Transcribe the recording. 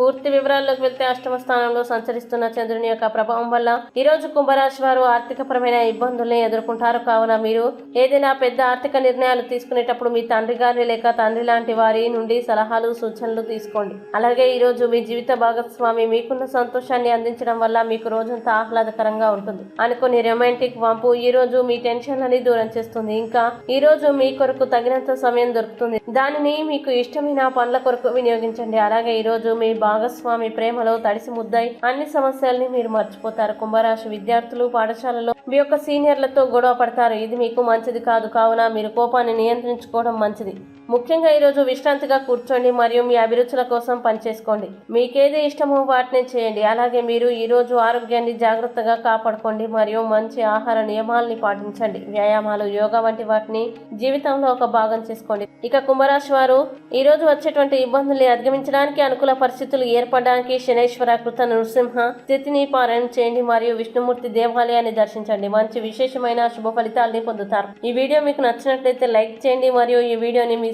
పూర్తి వివరాల్లోకి వెళ్తే అష్టమ స్థానంలో సంచరిస్తున్న చంద్రుని యొక్క ప్రభావం వల్ల ఈ రోజు కుంభరాశి వారు ఆర్థికపరమైన ఇబ్బందుల్ని ఎదుర్కొంటారు. కావున మీరు ఏదైనా పెద్ద ఆర్థిక నిర్ణయాలు తీసుకునేటప్పుడు మీ తండ్రి గారి లేక తండ్రి లాంటి వారి నుండి సలహాలు సూచనలు తీసుకోండి. అలాగే ఈ రోజు మీ జీవిత భాగస్వామి మీకున్న సంతోషాన్ని అందించడం వల్ల మీకు రోజంతా ఆహ్లాదకరంగా ఉంటుంది. అనుకుని రొమాంటిక్ వంపు ఈ రోజు మీ టెన్షన్లని దూరం చేస్తుంది. ఇంకా ఈ రోజు మీ కొరకు తగినంత సమయం దొరుకుతుంది. దానిని మీకు ఇష్టమైన పనుల కొరకు వినియోగించండి. అలాగే ఈ రోజు మీ భాగస్వామి ప్రేమలో తడిసి ముద్దై అన్ని సమస్యల్ని మీరు మర్చిపోతారు. కుంభరాశి విద్యార్థులు పాఠశాలలో మీ యొక్క సీనియర్లతో గొడవ పడతారు. ఇది మీకు మంచిది కాదు. కావున మీరు కోపాన్ని నియంత్రించుకోవడం మంచిది. ముఖ్యంగా ఈరోజు విశ్రాంతిగా కూర్చోండి మరియు మీ అభిరుచుల కోసం పనిచేసుకోండి. మీకేది ఇష్టమో వాటిని చేయండి. అలాగే మీరు ఈరోజు ఆరోగ్యాన్ని జాగ్రత్తగా కాపాడుకోండి మరియు మంచి ఆహార నియమాలని పాటించండి. వ్యాయామాలు యోగా వంటి వాటిని జీవితంలో ఒక భాగం చేసుకోండి. ఇక కుంభరాశి వారు ఈరోజు వచ్చేటువంటి ఇబ్బందుల్ని అధిగమించడానికి అనుకూల పరిస్థితులు ఏర్పడడానికి శనేశ్వర కృత నృసింహ స్థితిని పారాయణ చేయండి మరియు విష్ణుమూర్తి దేవాలయాన్ని దర్శించండి. మంచి విశేషమైన శుభ ఫలితాలని పొందుతారు. ఈ వీడియో మీకు నచ్చినట్లయితే లైక్ చేయండి మరియు ఈ వీడియోని మీ